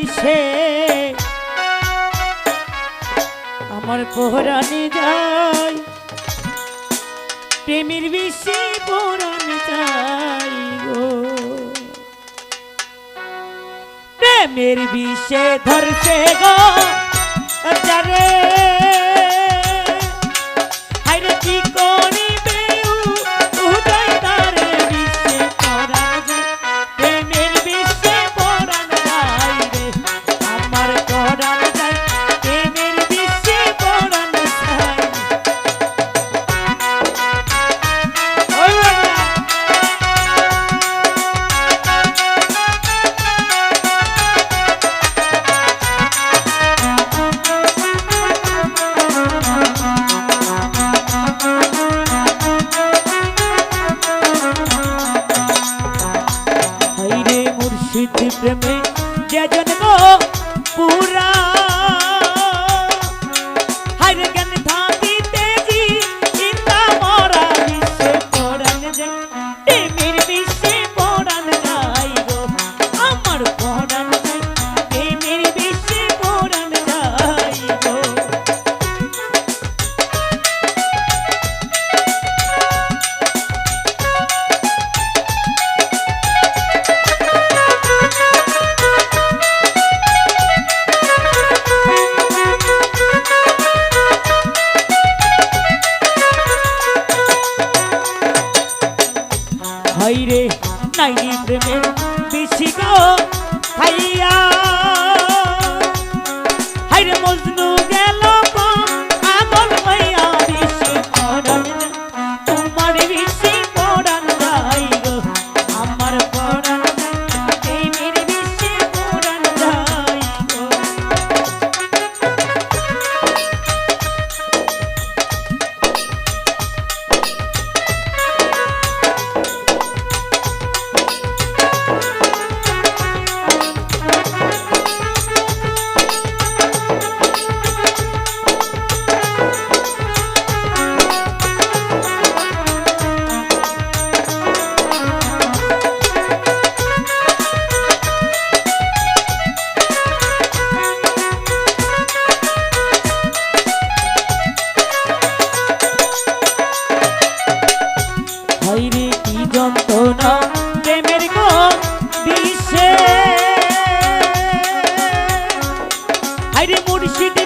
বিষে আমার পোহরানি যায় প্রেমের বিষে পোহরানি যাই গো। প্রেমের বিষে ধরছে গো যারে হাইরে মুর্শিদ প্রেমে যে জন্ম পুরা। হাইরে নাইনি প্রেমে বেশি গো হাইয়া হাইরে মজনু যন্ত্রণা প্রেমের গো বিষে হাইরে মুর্শিদ